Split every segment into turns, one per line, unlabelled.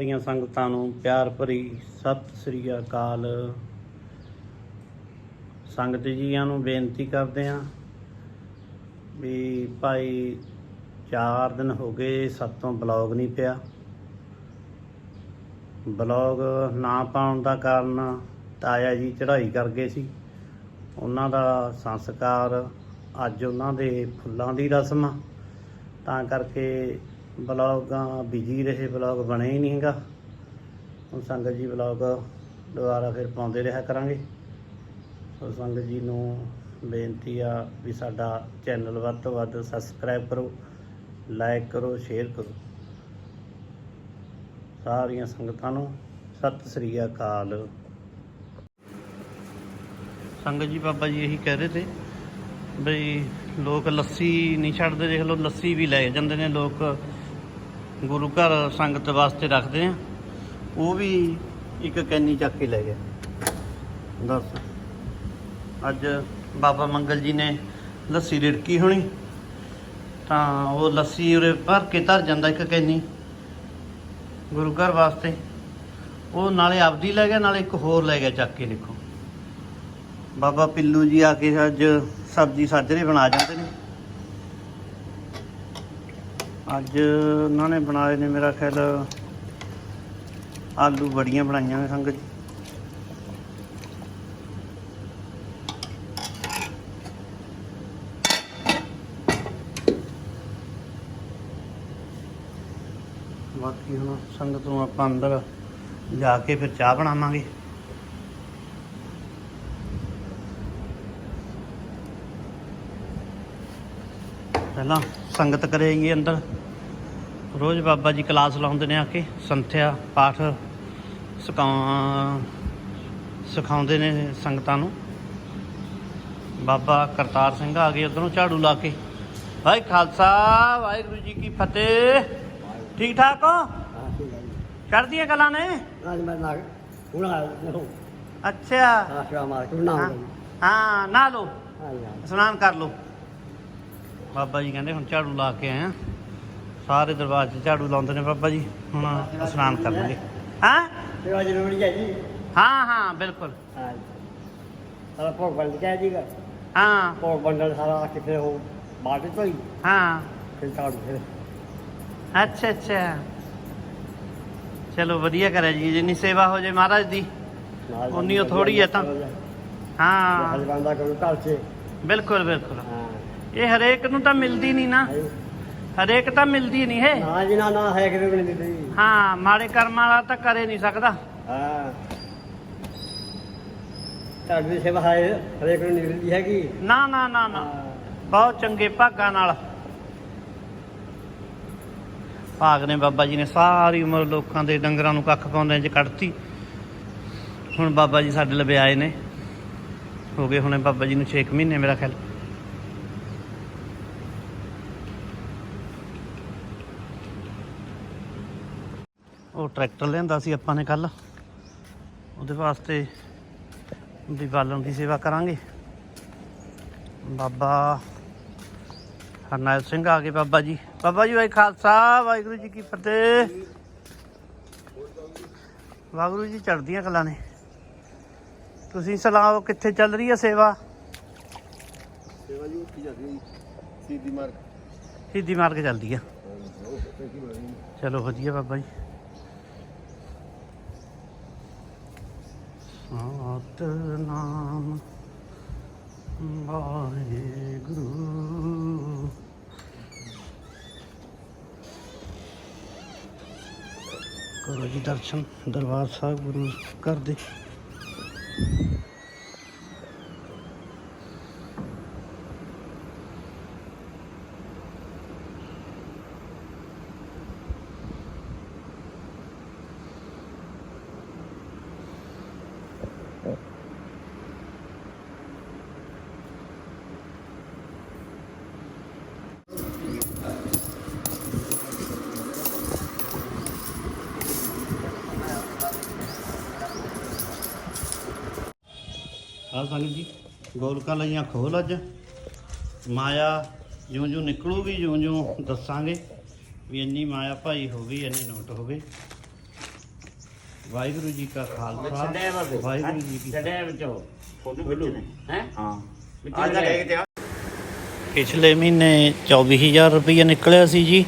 ਸਾਰੀਆਂ ਸੰਗਤਾਂ ਨੂੰ ਪਿਆਰ ਭਰੀ ਸਤਿ ਸ੍ਰੀ ਅਕਾਲ। ਸੰਗਤ ਜੀਆਂ ਨੂੰ ਬੇਨਤੀ ਕਰਦੇ ਹਾਂ ਵੀ ਭਾਈ 4 ਦਿਨ ਹੋ ਗਏ ਸਾਤੋਂ ਬਲੌਗ ਨਹੀਂ ਪਿਆ। ਬਲੌਗ ਨਾ ਪਾਉਣ ਦਾ ਕਾਰਨ ਤਾਇਆ ਜੀ ਚੜ੍ਹਾਈ ਕਰ ਗਏ ਸੀ। ਉਹਨਾਂ ਦਾ ਸੰਸਕਾਰ ਅੱਜ ਉਹਨਾਂ ਦੇ ਫੁੱਲਾਂ ਦੀ ਰਸਮ ਆ। ਤਾਂ ਕਰਕੇ ਬਲੌਗਾਂ ਬਿਜ਼ੀ ਰਹੇ, ਬਲੌਗ ਬਣੇ ਹੀ ਨਹੀਂ ਹੈਗਾ। ਹੁਣ ਸੰਗਤ ਜੀ ਬਲੌਗ ਦੁਬਾਰਾ ਫਿਰ ਪਾਉਂਦੇ ਰਿਹਾ ਕਰਾਂਗੇ। ਸੋ ਸੰਗਤ ਜੀ ਨੂੰ ਬੇਨਤੀ ਆ ਵੀ ਸਾਡਾ ਚੈਨਲ ਵੱਧ ਤੋਂ ਵੱਧ ਸਬਸਕ੍ਰਾਈਬ ਕਰੋ ਲਾਈਕ ਕਰੋ ਸ਼ੇਅਰ ਕਰੋ। ਸਾਰੀਆਂ ਸੰਗਤਾਂ ਨੂੰ ਸਤਿ ਸ੍ਰੀ ਅਕਾਲ। ਸੰਗਤ ਜੀ ਬਾਬਾ ਜੀ ਇਹੀ ਕਹਿ ਰਹੇ ਤੇ ਬਈ ਲੋਕ ਲੱਸੀ ਨਹੀਂ ਛੱਡਦੇ, ਦੇਖ ਲਓ ਲੱਸੀ ਵੀ ਲੈ ਜਾਂਦੇ ਨੇ ਲੋਕ। ਗੁਰੂ ਘਰ ਸੰਗਤ ਵਾਸਤੇ ਰੱਖਦੇ ਆ। ਉਹ ਵੀ ਇੱਕ ਕੈਨੀ ਚੱਕ ਕੇ ਲੈ ਗਿਆ ਦੱਸ। ਅੱਜ ਬਾਬਾ ਮੰਗਲ ਜੀ ਨੇ ਲੱਸੀ ਰਿੜਕੀ ਹੋਣੀ। ਤਾਂ ਉਹ ਲੱਸੀ ਉਰੇ ਭਰ ਕੇ ਧਰ ਜਾਂਦਾ ਇੱਕ ਕੈਨੀ। ਗੁਰੂ ਘਰ ਵਾਸਤੇ। ਉਹ ਨਾਲੇ ਆਪਦੀ ਲੈ ਗਿਆ, ਨਾਲੇ ਇੱਕ ਹੋਰ ਲੈ ਗਿਆ ਚੱਕ ਕੇ ਦੇਖੋ। ਬਾਬਾ ਪਿੱਲੂ ਜੀ ਆ ਕੇ ਅੱਜ ਸਬਜ਼ੀ ਸਾਜਰੇ ਬਣਾ ਜਾਂਦੇ ਨੇ। ਅੱਜ ਉਹਨਾਂ ਨੇ ਬਣਾਏ ਨੇ ਮੇਰਾ ਖਿਆਲ ਆਲੂ ਬੜੀਆਂ ਬਣਾਈਆਂ ਨੇ ਸੰਗਤ ਜੀ। ਬਾਕੀ ਹੁਣ ਸੰਗਤ ਨੂੰ ਆਪਾਂ ਅੰਦਰ ਜਾ ਕੇ ਫਿਰ ਚਾਹ ਬਣਾਵਾਂਗੇ। ਪਹਿਲਾਂ ਸੰਗਤ ਕਰੇਗੀ ਅੰਦਰ। ਰੋਜ਼ ਬਾਬਾ ਜੀ ਕਲਾਸ ਲਾਉਂਦੇ ਨੇ ਆ ਕੇ ਸੰਥਿਆ ਪਾਠ ਸਿਖਾ ਸਿਖਾਉਂਦੇ ਨੇ ਸੰਗਤਾਂ ਨੂੰ। ਬਾਬਾ ਕਰਤਾਰ ਸਿੰਘ ਆ ਗਏ ਉਧਰੋਂ ਝਾੜੂ ਲਾ ਕੇ। ਭਾਈ ਖਾਲਸਾ ਵਾਹਿਗੁਰੂ ਜੀ ਕੀ ਫਤਿਹ। ਠੀਕ ਠਾਕ ਹੋ? ਚੜ੍ਹਦੀਆਂ ਗੱਲਾਂ ਨੇ?
ਅੱਜ ਮੈਂ ਨਾ ਹੁਣ ਆ ਲੋ
ਅੱਛਾ ਹਾਂ, ਨਾ
ਯਾਰ
ਇਸ਼ਨਾਨ ਕਰ ਲਓ। ਬਾਬਾ ਜੀ ਕਹਿੰਦੇ ਹੁਣ ਝਾੜੂ ਲਾ ਕੇ ਆਏ ਆ। ਸਾਰੇ ਦਰਬਾਰ 'ਚ ਝਾੜੂ ਲਾਉਂਦੇ ਨੇ ਬਾਬਾ ਜੀ। ਹੁਣ ਇਸ਼ਨਾਨ ਕਰਨਗੇ ਹਾਂ?
ਸੇਵਾ ਜ਼ਰੂਰੀ ਹੈ ਜੀ?
ਹਾਂ ਹਾਂ ਬਿਲਕੁਲ।
ਹਾਂ ਸਾਰਾ ਭੋਗ ਬੰਦ ਕਹਿ ਜੀਗਾ
ਹਾਂ।
ਭੋਗ ਬੰਦਨ ਸਾਰਾ ਕਿਤੇ ਹੋ ਬਾਟ ਤੋਂ ਹੀ
ਹਾਂ।
ਫਿਰ ਕਾੜ ਫਿਰ।
ਅੱਛਾ ਅੱਛਾ। ਚਲੋ ਵਧੀਆ ਕਰਿਆ ਜੀ ਜਿੰਨੀ ਸੇਵਾ ਹੋ ਜੇ ਮਹਾਰਾਜ ਦੀ ਉਨੀ ਓ ਥੋੜ੍ਹੀ ਹੈ ਤਾਂ। ਹਾਂ।
ਹਲਵਾਂ ਦਾ ਕਰੂ ਘਰ 'ਚ।
ਬਿਲਕੁਲ ਬਿਲਕੁਲ। ਇਹ ਹਰੇਕ ਨੂੰ ਤਾਂ ਮਿਲਦੀ ਨਹੀਂ ਨਾ। ਹਰੇਕ ਤਾਂ ਮਿਲਦੀ ਨਹੀਂ ਹੈ।
ਨਾ ਜੀ ਨਾ ਨਾ ਹੈ ਕਿਤੇ ਵੀ ਨਹੀਂ ਦਿੱਤੀ।
ਹਾਂ ਮਾੜੇ ਕਰਮਾਂ ਵਾਲਾ ਤਾਂ ਕਰੇ ਨਹੀਂ ਸਕਦਾ।
ਹਾਂ। ਤੁਹਾਡੀ ਸੇਵਾ ਹੈ ਹਰੇਕ ਨੂੰ ਨਿਕਲਦੀ ਹੈਗੀ।
ਨਾ ਨਾ ਨਾ ਨਾ।
ਹਾਂ।
ਬਹੁਤ ਚੰਗੇ ਭਾਗਾਂ ਨਾਲ। ਭਾਗ ਨੇ ਬਾਬਾ ਜੀ ਨੇ ਸਾਰੀ ਉਮਰ ਲੋਕਾਂ ਦੇ ਡੰਗਰਾਂ ਨੂੰ ਕੱਖ ਪਾਉਂਦੇ ਚ ਕੱਢਤੀ। ਹੁਣ ਬਾਬਾ ਜੀ ਸਾਡੇ ਲਵੇ ਆਏ ਨੇ। ਹੋ ਗਏ ਹੁਣੇ ਬਾਬਾ ਜੀ ਨੂੰ 6 ਮਹੀਨੇ ਮੇਰਾ ਖਿਆਲ। ਟਰੈਕਟਰ ਲਿਆਂਦਾ ਸੀ ਆਪਾਂ ਨੇ ਕੱਲ ਉਹਦੇ ਵਾਸਤੇ ਵੀ ਬਾਲਣ ਦੀ ਸੇਵਾ ਕਰਾਂਗੇ। ਬਾਬਾ ਹਰਨਾਇਲ ਸਿੰਘ ਆ ਗਏ ਬਾਬਾ ਜੀ। ਬਾਬਾ ਜੀ ਵਾਹਿ ਖਾਲਸਾ ਵਾਹਿਗੁਰੂ ਜੀ ਕੀ ਫਤਿਹ। ਵਾਹਿਗੁਰੂ ਜੀ ਚੜ੍ਹਦੀਆਂ ਕਲਾਂ ਨੇ। ਤੁਸੀਂ ਸਲਾਹ ਕਿੱਥੇ ਚੱਲ ਰਹੀ ਹੈ ਸੇਵਾ?
ਸੇਵਾ ਜੀ ਉੱਠੀ ਜਾਂਦੀ ਹੈ ਸੀਦੀ ਮਾਰ
ਸਿੱਧੀ ਮਾਰ ਕੇ ਚੱਲਦੀ ਆ। ਚਲੋ ਵਧੀਆ ਬਾਬਾ ਜੀ। ਸਤਨਾਮ। ਵਾਹਿਗੁਰੂ। ਕਰੋ ਜੀ ਦਰਸ਼ਨ ਦਰਬਾਰ ਸਾਹਿਬ ਗੁਰੂ ਘਰ ਦੇ। ਆ ਸੰਗਤ ਜੀ। ਗੋਲਕਾਂ ਲਈਆਂ ਖੋਲ ਅੱਜ। ਮਾਇਆ ਜਿਉਂ ਜਿਉਂ ਨਿਕਲੂਗੀ ਜਿਉਂ ਜਿਉਂ ਦੱਸਾਂਗੇ ਵੀ ਇੰਨੀ ਮਾਇਆ ਭਾਈ ਹੋ ਗਈ ਇੰਨੇ ਨੋਟ ਹੋ ਗਏ ਵਾਹਿਗੁਰੂ ਜੀ ਕਾ ਖਾਲਸਾ। ਵਾਹਿਗੁਰੂ ਜੀ ਕੀ
ਛੱਡਿਆ ਵਿੱਚੋਂ
ਫੋਟੋ ਵਿੱਚ ਨੇ।
ਹੈ?
ਹਾਂ। ਅੱਜ। ਲੈ ਕੇ
ਪਿਛਲੇ ਮਹੀਨੇ 24000 ਰੁਪਈਆ ਨਿਕਲਿਆ ਸੀ ਜੀ।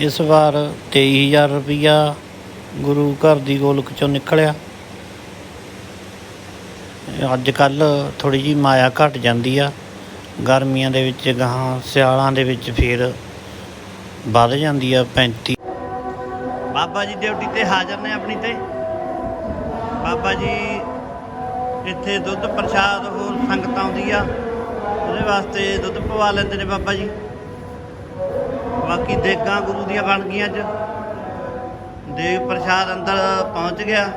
ਇਸ ਵਾਰ 23000 ਰੁਪਈਆ ਗੁਰੂ ਘਰ ਦੀ ਗੋਲਕ ਚੋਂ ਨਿਕਲਿਆ। ਅੱਜ ਕੱਲ ਥੋੜੀ ਜੀ ਮਾਇਆ ਘਟ ਜਾਂਦੀ ਆ। ਗਰਮੀਆਂ ਦੇ ਵਿੱਚ ਗਾਹਾਂ, ਸਿਆਲਾਂ ਦੇ ਵਿੱਚ ਫਿਰ ਵੱਧ ਜਾਂਦੀ ਆ 35 ਬਾਬਾ ਜੀ ਡਿਊਟੀ ਤੇ ਹਾਜ਼ਰ ਨੇ ਆਪਣੀ ਤੇ। ਬਾਬਾ ਜੀ ਇੱਥੇ ਦੁੱਧ ਪ੍ਰਸ਼ਾਦ ਹੋਰ ਸੰਗਤ ਆਉਂਦੀ ਆ। ਉਹਦੇ ਵਾਸਤੇ ਦੁੱਧ ਪਵਾ ਲੈਂਦੇ ਨੇ ਬਾਬਾ ਜੀ। ਬਾਕੀ ਦੇਗਾਂ ਗੁਰੂ ਦੀਆਂ ਬਣ ਗਈਆਂ ਅੱਜ। ਦੇਗ ਪ੍ਰਸ਼ਾਦ ਅੰਦਰ ਪਹੁੰਚ ਗਿਆ।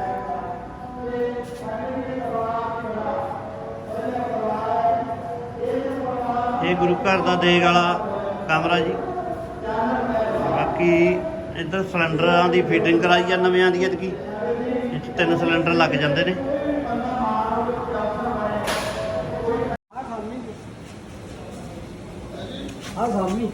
ਇਹ ਗੁਰੂ ਘਰ ਦਾ ਦੇਗ ਵਾਲਾ ਕਮਰਾ ਜੀ। ਬਾਕੀ ਇੱਧਰ ਸਿਲੰਡਰਾਂ ਦੀ ਫਿਟਿੰਗ ਕਰਾਈ ਆ, ਨਵਿਆਂ ਦੀ ਐਤਕੀ। ਇਹ 'ਚ ਤਿੰਨ ਸਿਲੰਡਰ ਲੱਗ ਜਾਂਦੇ ਨੇ।
ਆ ਸਾਮੀ